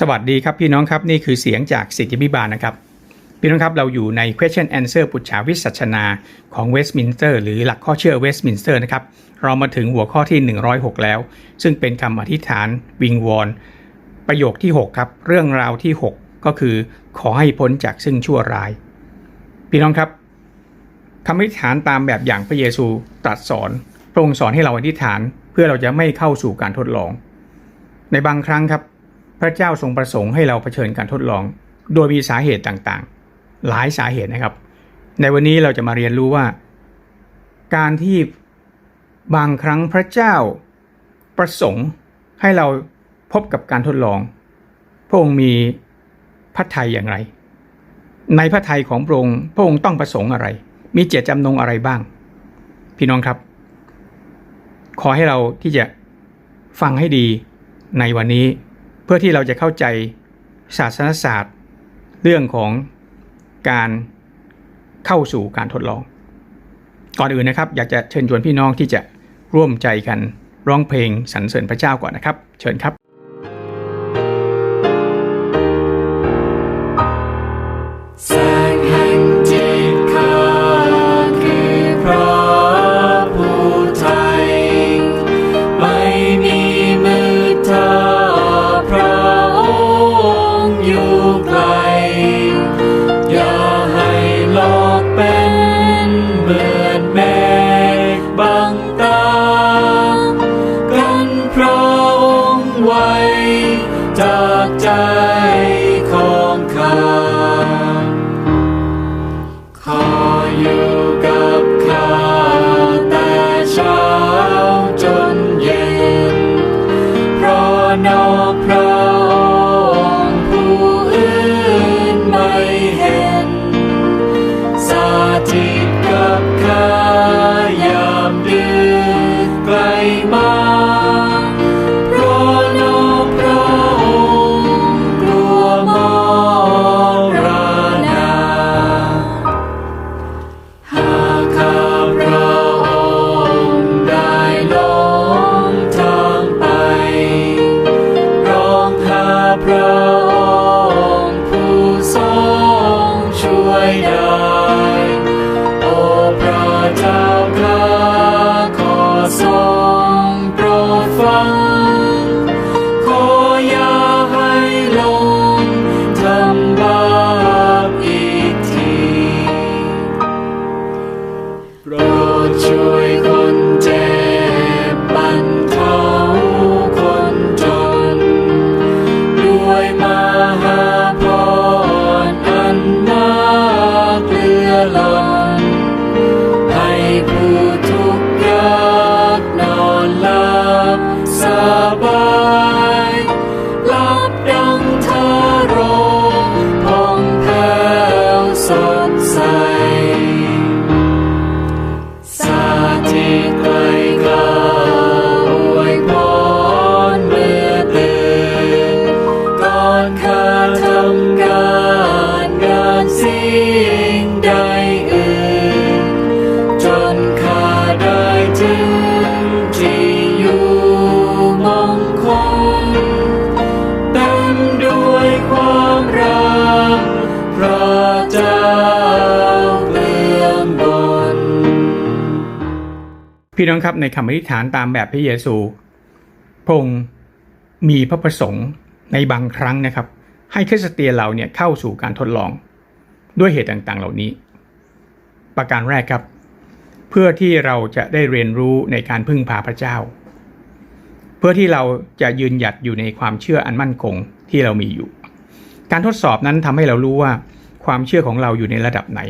สวัสดีครับพี่น้องครับนี่คือเสียงจากสิทธิพิบาลนะครับ พี่น้องครับเราอยู่ใน question answer ปุจฉาวิสัชนาของ Westminster หรือหลักข้อเชื่อ Westminster นะครับ เรามาถึงหัวข้อที่ 106 แล้ว ซึ่งเป็นคำอธิษฐานวิงวอน ประโยคที่ 6 ครับ เรื่องราวที่ 6 ก็คือขอให้พ้นจากซึ่งชั่วร้าย พี่น้องครับคำอธิษฐานตามแบบอย่างพระเยซูตรัสสอนพระองค์สอนให้เราอธิษฐานเพื่อเราจะไม่เข้าสู่การทดลอง ในบางครั้งครับ พระเจ้าทรงประสงค์ให้เราเผชิญการทดลอง โดยมีสาเหตุต่างๆ หลายสาเหตุนะครับ ในวันนี้เราจะมาเรียนรู้ว่า การที่บางครั้งพระเจ้าประสงค์ให้เราพบกับการทดลอง พระองค์มีพระทัยอย่างไร ในพระทัยของพระองค์พระองค์ต้องประสงค์อะไร มีเจตจำนงอะไรบ้าง พี่น้องครับ ขอให้เราที่จะฟังให้ดีในวันนี้ เพื่อที่เราจะเข้าใจศาสนศาสตร์ เรื่องของการเข้าสู่การทดลอง ก่อนอื่นนะครับ อยากจะเชิญชวนพี่น้องที่จะร่วมใจกันร้องเพลงสรรเสริญพระเจ้าก่อนนะครับ เชิญครับ ร น้องครับในคำอธิษฐานตามแบบพระเยซูพง์มีพระประสงค์ในบางครั้งนะครับ ให้คริสเตียนเราเนี่ยเข้าสู่การทดลองด้วยเหตุต่างๆ เหล่านี้ ประการแรกครับ เพื่อที่เราจะได้เรียนรู้ในการพึ่งพาพระเจ้า เพื่อที่เราจะยืนหยัดอยู่ในความเชื่ออันมั่นคงที่เรามีอยู่ การทดสอบนั้นทำให้เรารู้ว่าความเชื่อของเราอยู่ในระดับไหน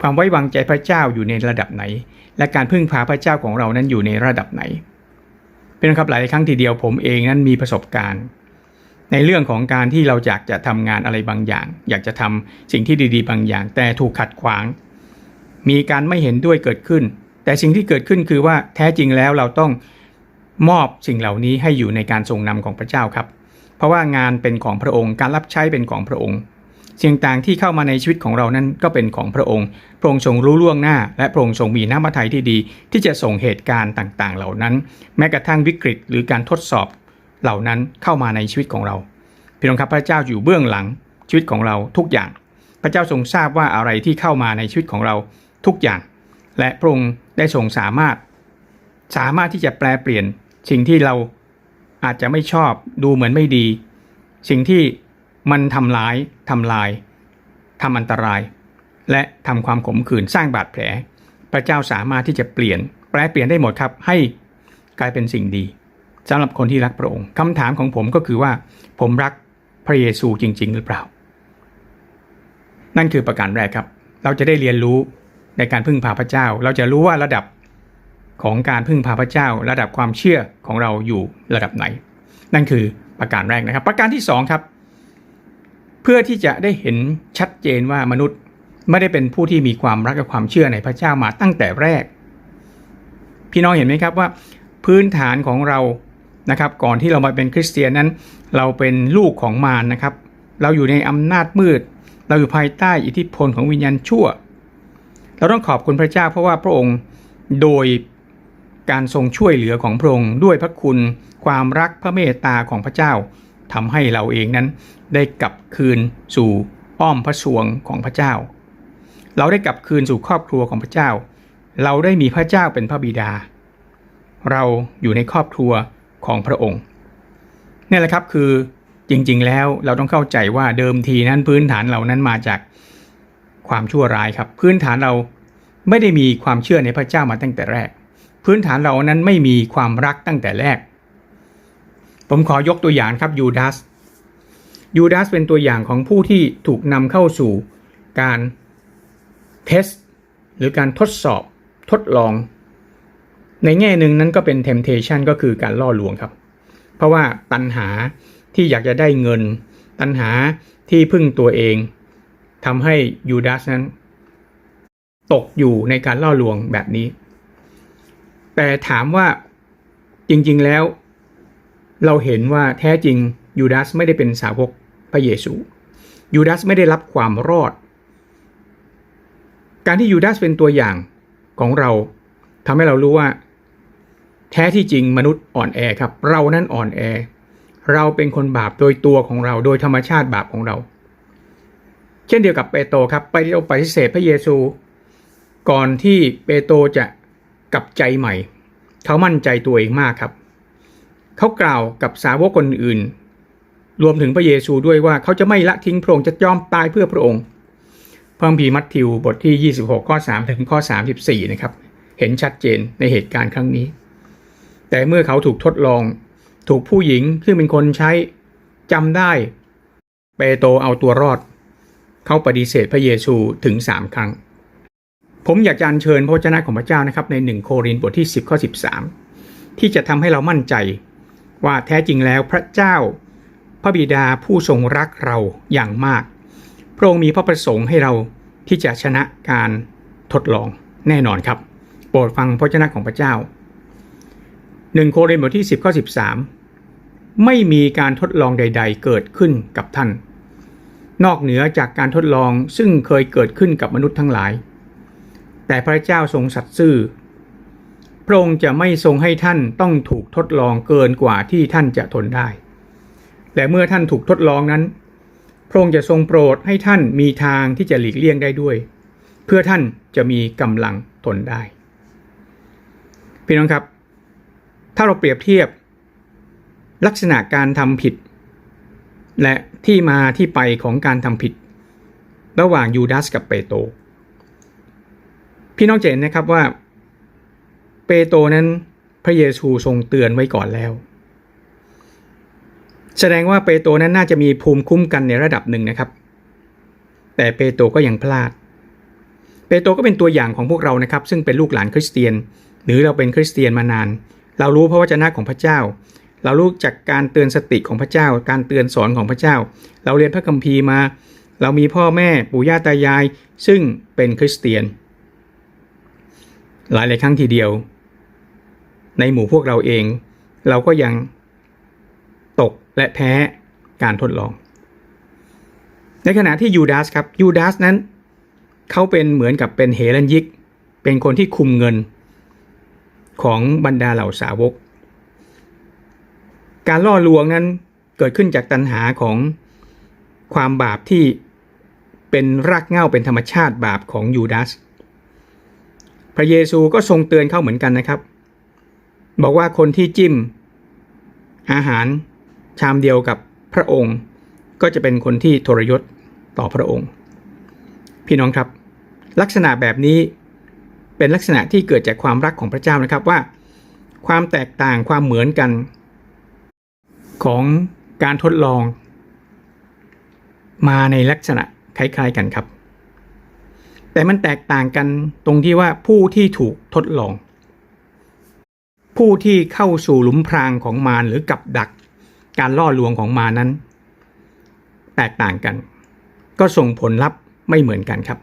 ความไว้วางใจพระเจ้าอยู่ในระดับไหน และการพึ่งพาพระเจ้าของเรานั้นอยู่ในระดับไหน เป็นครับหลายครั้งทีเดียวผมเองนั้นมีประสบการณ์ ในเรื่องของการที่เราอยากจะทำงานอะไรบางอย่าง อยากจะทำสิ่งที่ดีๆ บางอย่าง แต่ถูกขัดขวาง มีการไม่เห็นด้วยเกิดขึ้น แต่สิ่งที่เกิดขึ้นคือว่าแท้จริงแล้วเราต้องมอบสิ่งเหล่านี้ให้อยู่ในการทรงนำของพระเจ้าครับ เพราะว่างานเป็นของพระองค์ การรับใช้เป็นของพระองค์ สิ่งต่างที่เข้ามาในชีวิตของเรานั้นก็เป็นของพระองค์ พระองค์ทรงรู้ล่วงหน้า และพระองค์ทรงมีน้ำพระทัยที่ดี ที่จะส่งเหตุการณ์ต่างๆ เหล่านั้น แม้กระทั่งวิกฤตหรือการทดสอบเหล่านั้นเข้ามาในชีวิตของเราพี่น้องครับพระเจ้าอยู่เบื้องหลังชีวิตของเราทุกอย่าง พระเจ้าทรงทราบว่าอะไรที่เข้ามาในชีวิตของเราทุกอย่าง และพระองค์ได้ทรงสามารถ สามารถที่จะแปลเปลี่ยนสิ่งที่เราอาจจะไม่ชอบดูเหมือนไม่ดี สิ่งที่ มันทำร้ายทำลายทำอันตราย และทำความขมขื่นสร้างบาดแผล พระเจ้าสามารถที่จะเปลี่ยน แปลเปลี่ยนได้หมดครับ ให้กลายเป็นสิ่งดีสำหรับคนที่รักพระองค์คำถามของผมก็คือว่า ผมรักพระเยซูจริง ๆ หรือเปล่า นั่นคือประการแรกครับ เราจะได้เรียนรู้ในการพึ่งพาพระเจ้า เราจะรู้ว่าระดับของการพึ่งพาพระเจ้า ระดับความเชื่อของเราอยู่ระดับไหน นั่นคือประการแรกนะครับ ประการที่สองครับ พื่อที่จะได้เห็นชัดเจนว่ามนุษย์ไม่ได้เป็นผู้ที่มีความรักและความเชื่อในพระเจ้ามาตั้งแต่แรก พี่น้องเห็นไหมครับว่า พื้นฐานของเรานะครับ ก่อนที่เรามาเป็นคริสเตียนนั้น เราเป็นลูกของมารนะครับ เราอยู่ในอำนาจมืด เราอยู่ภายใต้อิทธิพลของวิญญาณชั่ว เราต้องขอบคุณพระเจ้าเพราะว่าพระองค์โดยการทรงช่วยเหลือของพระองค์ด้วยพระคุณ ความรักพระเมตตาของพระเจ้า ทำให้เราเองนั้นได้กลับคืนสู่อ้อมพระสวงของพระเจ้า เราได้กลับคืนสู่ครอบครัวของพระเจ้า เราได้มีพระเจ้าเป็นพระบิดา เราอยู่ในครอบครัวของพระองค์นี่แหละครับคือจริงๆแล้วเราต้องเข้าใจว่าเดิมทีนั้นพื้นฐานเรานั้นมาจากความชั่วร้ายครับ พื้นฐานเราไม่ได้มีความเชื่อในพระเจ้ามาตั้งแต่แรก พื้นฐานเรานั้นไม่มีความรักตั้งแต่แรก ผมขอยกตัวอย่างครับยูดาสยูดาสเป็นตัวอย่างของผู้ที่ถูกนำเข้าสู่การเทสหรือการทดสอบทดลอง ในแง่หนึ่งนั้นก็เป็น temptation ก็คือการล่อลวงครับ เพราะว่าตัณหาที่อยากจะได้เงิน ตัณหาที่พึ่งตัวเองทำให้ยูดาสนั้น ตกอยู่ในการล่อลวงแบบนี้ แต่ถามว่าจริงๆแล้ว เราเห็นว่าแท้จริงยูดาสไม่ได้เป็นสาวกพระเยซูยูดาสไม่ได้รับความรอด การที่ยูดาสเป็นตัวอย่างของเราทำให้เรารู้ว่า แท้ที่จริงมนุษย์อ่อนแอครับ เรานั้นอ่อนแอ เราเป็นคนบาปโดยตัวของเรา โดยธรรมชาติบาปของเรา เช่นเดียวกับเปโตรครับ ไปเดียวปฏิเสธพระเยซู ก่อนที่เปโตรจะกลับใจใหม่ เขามั่นใจตัวเองมากครับ เขากล่าวกับสาวกคนอื่น รวมถึงพระเยซูด้วยว่าเขาจะไม่ละทิ้งพระองค์จะยอมตายเพื่อพระองค์พระคัมภีร์มัทธิวบทที่ 26 ข้อ 3 ถึงข้อ 34 นะครับ เห็นชัดเจนในเหตุการณ์ครั้งนี้ แต่เมื่อเขาถูกทดลอง ถูกผู้หญิงซึ่งเป็นคนใช้จำได้ เปโตรเอาตัวรอด เขาปฏิเสธพระเยซูถึง 3 ครั้ง ผมอยากจะอัญเชิญพระวจนะของพระเจ้านะครับใน 1 โครินธ์บทที่ 10 ข้อ 13 ที่จะทำให้เรามั่นใจ ว่าแท้จริงแล้วพระเจ้า พระบิดาผู้ทรงรักเราอย่างมาก พระองค์มีพระประสงค์ให้เราที่จะชนะการทดลองแน่นอนครับ โปรดฟังพระวจนะของพระเจ้า 1 โครินธ์บทที่ 10ข้อ13 ไม่มีการทดลองใด ๆ เกิดขึ้นกับท่าน นอกเหนือจากการทดลองซึ่งเคยเกิดขึ้นกับมนุษย์ทั้งหลาย แต่พระเจ้าทรงสัตย์ซื่อ พระองค์จะไม่ทรงให้ท่านต้องถูกทดลองเกินกว่าที่ท่านจะทนได้ และเมื่อท่านถูกทดลองนั้น พระองค์จะทรงโปรดให้ท่านมีทางที่จะหลีกเลี่ยงได้ด้วย เพื่อท่านจะมีกำลังทนได้ พี่น้องครับ ถ้าเราเปรียบเทียบ ลักษณะการทำผิด และที่มาที่ไปของการทำผิด ระหว่างยูดาสกับเปโตรพี่น้องจะเห็นนะครับว่า เปโตรนั้นพระเยซูทรงเตือนไว้ก่อนแล้ว แสดงว่าเปโตรนั้นน่าจะมีภูมิคุ้มกันในระดับหนึ่งนะครับ แต่เปโตรก็ยังพลาด เปโตรก็เป็นตัวอย่างของพวกเรานะครับ ซึ่งเป็นลูกหลานคริสเตียน หรือเราเป็นคริสเตียนมานาน เรารู้พระวจนะของพระเจ้า เรารู้จากการเตือนสติของพระเจ้า การเตือนสอนของพระเจ้า เราเรียนพระคัมภีร์มา เรามีพ่อแม่ปู่ย่าตายาย ซึ่งเป็นคริสเตียนหลายหลายครั้งทีเดียว ในหมู่พวกเราเอง เราก็ยังตกและแพ้การทดลอง ในขณะที่ยูดาสครับยูดาสนั้น เขาเป็นเหมือนกับเป็นเฮรันยิก เป็นคนที่คุมเงินของบรรดาเหล่าสาวก การล่อลวงนั้นเกิดขึ้นจากตัณหาของความบาปที่เป็นรากเหง้าเป็นธรรมชาติบาปของยูดาส พระเยซูก็ทรงเตือนเขาเหมือนกันนะครับ บอกว่าคนที่จิ้ม อาหารชามเดียวกับพระองค์ ก็จะเป็นคนที่ทรยศต่อพระองค์ พี่น้องครับ ลักษณะแบบนี้เป็นลักษณะที่เกิดจากความรักของพระเจ้านะครับว่า ความแตกต่างความเหมือนกัน ของการทดลอง มาในลักษณะคล้ายๆกันครับ แต่มันแตกต่างกันตรงที่ว่าผู้ที่ถูกทดลอง ผู้ที่เข้าสู่หลุมพรางของมารหรือกับดัก การล่อลวงของมานั้น แตกต่างกัน ก็ส่งผลลัพธ์ไม่เหมือนกันครับ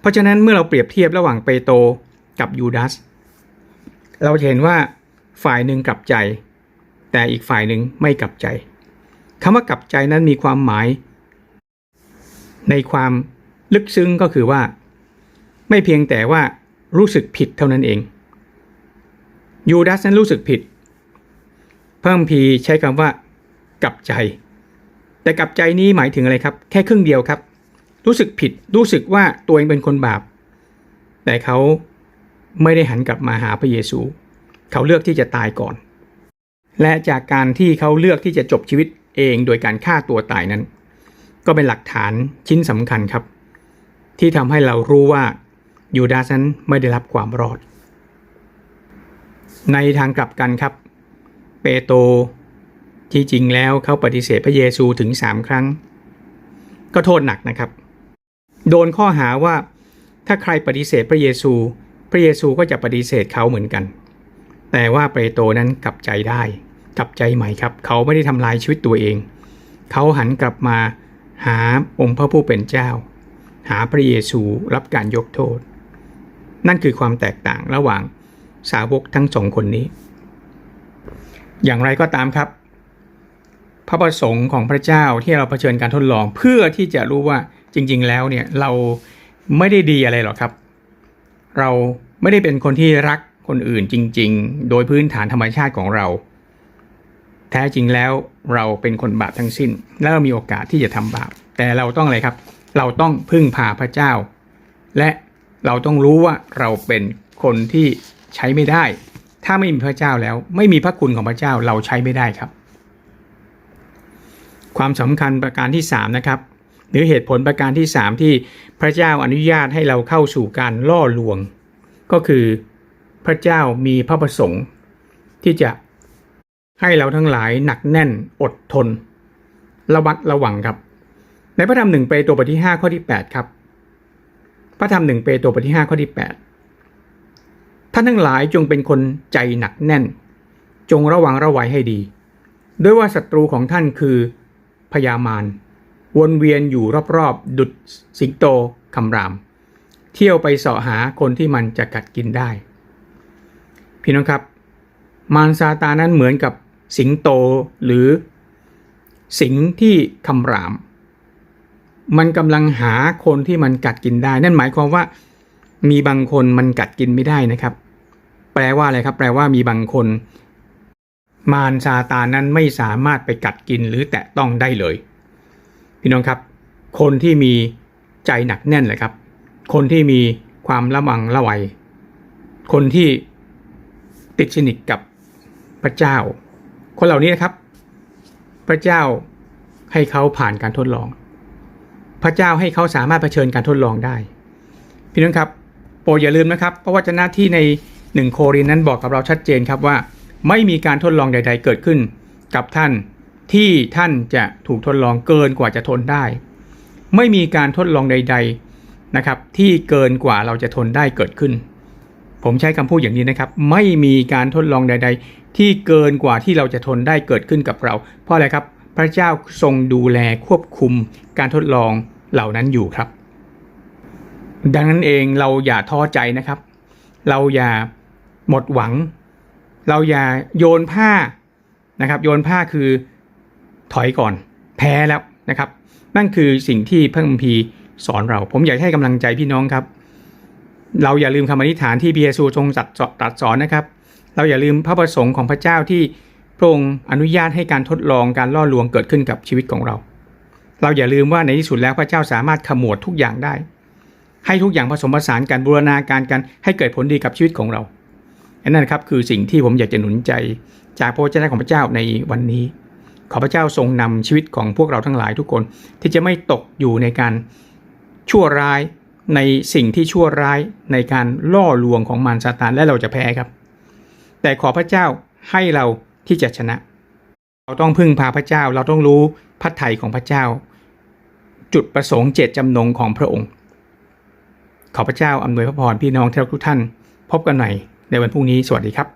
เพราะฉะนั้นเมื่อเราเปรียบเทียบระหว่างเปโตรกับยูดาสเราเห็นว่าฝ่ายหนึ่งกลับใจ แต่อีกฝ่ายหนึ่งไม่กลับใจคำว่ากลับใจนั้นมีความหมาย ในความลึกซึ้งก็คือว่า ไม่เพียงแต่ว่ารู้สึกผิดเท่านั้นเอง ยูดาสนั้นรู้สึกผิด เพิ่มพีใช้คำว่ากลับใจ แต่กลับใจนี้หมายถึงอะไรครับ แค่ครึ่งเดียวครับ รู้สึกผิดรู้สึกว่าตัวเองเป็นคนบาป แต่เขาไม่ได้หันกลับมาหาพระเยซู เขาเลือกที่จะตายก่อน และจากการที่เขาเลือกที่จะจบชีวิตเองโดยการฆ่าตัวตายนั้น ก็เป็นหลักฐานชิ้นสำคัญครับ ที่ทำให้เรารู้ว่ายูดาสนั้นไม่ได้รับความรอด ในทางกลับกันครับ เปโตรที่จริงแล้วเขาปฏิเสธพระเยซูถึงสามครั้ง ก็โทษหนักนะครับ โดนข้อหาว่าถ้าใครปฏิเสธพระเยซู พระเยซูก็จะปฏิเสธเขาเหมือนกัน แต่ว่าเปโตรนั้นกลับใจได้ กลับใจใหม่ครับ เขาไม่ได้ทำลายชีวิตตัวเอง เขาหันกลับมาหาองค์พระผู้เป็นเจ้า หาพระเยซูรับการยกโทษ นั่นคือความแตกต่างระหว่าง สาวกทั้งสองคนนี้ อย่างไรก็ตามครับ พระประสงค์ของพระเจ้าที่เราเผชิญการทดลองเพื่อที่จะรู้ว่าจริง ๆ แล้วเนี่ยเราไม่ได้ดีอะไรหรอกครับ เราไม่ได้เป็นคนที่รักคนอื่นจริง ๆ โดยพื้นฐานธรรมชาติของเรา แท้จริงแล้วเราเป็นคนบาปทั้งสิ้น และเรามีโอกาสที่จะทำบาป แต่เราต้องอะไรครับ เราต้องพึ่งพาพระเจ้า และเราต้องรู้ว่าเราเป็นคนที่ ใช้ไม่ได้ ถ้าไม่มีพระเจ้าแล้ว ไม่มีพระคุณของพระเจ้าเราใช้ไม่ได้ครับ ความสำคัญประการที่3นะครับหรือเหตุผลประการที่ 3 ที่พระเจ้าอนุญาตให้เราเข้าสู่การล่อลวง ก็คือพระเจ้ามีพระประสงค์ ที่จะให้เราทั้งหลายหนักแน่นอดทน ระวัดระวังครับ ในพระธรรมหนึ่งเปโตรบทที่ 5 ข้อที่ 8 ครับ พระธรรมหนึ่งเปโตรบทที่ 5 ข้อที่ 8 ท่านทั้งหลายจงเป็นคนใจหนักแน่น จงระวังระวัยให้ดี ด้วยว่าศัตรูของท่านคือพยามารวนเวียนอยู่รอบๆ ดุดสิงโตคำราม เที่ยวไปเสาะหาคนที่มันจะกัดกินได้ พี่น้องครับ มารซาตานนั้นเหมือนกับสิงโตหรือ สิงที่คำราม มันกำลังหาคนที่มันกัดกินได้ นั่นหมายความว่ามีบางคนมันกัดกินไม่ได้นะครับ แปลว่าอะไรครับ แปลว่ามีบางคน มารซาตานนั้นไม่สามารถไปกัดกินหรือแตะต้องได้เลย พี่น้องครับ คนที่มีใจหนักแน่นเลยครับ คนที่มีความระวังระไวคนที่ติดสนิทกับพระเจ้า คนเหล่านี้นะครับ พระเจ้าให้เขาผ่านการทดลอง พระเจ้าให้เขาสามารถเผชิญการทดลองได้ พี่น้องครับ โปรดอย่าลืมนะครับ เพราะว่าจนะที่ใน หนึ่งโครินนั้นบอกกับเราชัดเจนครับว่า ไม่มีการทดลองใด ๆ เกิดขึ้น กับท่านที่ท่านจะถูกทดลองเกินกว่าจะทนได้ ไม่มีการทดลองใด ๆนะครับ ที่เกินกว่าเราจะทนได้เกิดขึ้น ผมใช้คำพูดอย่างนี้นะครับ ไม่มีการทดลองใด ๆ ที่เกินกว่าที่เราจะทนได้เกิดขึ้นกับเรา เพราะอะไรครับ พระเจ้าทรงดูแลควบคุมการทดลองเหล่านั้นอยู่ครับ ดังนั้นเองเราอย่าท้อใจนะครับ เราอย่า หมดหวัง เราอย่าโยนผ้านะครับ โยนผ้าคือถอยก่อน แพ้แล้วนะครับ นั่นคือสิ่งที่พระคัมภีร์สอนเรา ผมอยากให้กำลังใจพี่น้องครับ เราอย่าลืมคำอธิษฐานที่พระเยซูทรงตรัสตรัสสอนนะครับ เราอย่าลืมพระประสงค์ของพระเจ้าที่พระองค์อนุญาตให้การทดลองการล่อลวงเกิดขึ้นกับชีวิตของเรา เราอย่าลืมว่าในที่สุดแล้วพระเจ้าสามารถขมวดทุกอย่างได้ ให้ทุกอย่างผสมผสานกันบูรณาการกันให้เกิดผลดีกับชีวิตของเรา นนั้นครับคือสิ่งที่ผมอยากจะหนุนใจ จากพระวจนะของพระเจ้าในวันนี้ ขอพระเจ้าทรงนำชีวิตของพวกเราทั้งหลายทุกคน ที่จะไม่ตกอยู่ในการชั่วร้ายในสิ่งที่ชั่วร้ายในการล่อลวงของมารซาตานและเราจะแพ้ครับ แต่ขอพระเจ้าให้เราที่จะชนะ เราต้องพึ่งพาพระเจ้าเราต้องรู้พระทัยของพระเจ้า จุดประสงค์เจตจำนงของพระองค์ ขอพระเจ้าอำนวยพระพรพี่น้องทุกท่าน พบกันใหม่ ในวันพรุ่งนี้สวัสดีครับ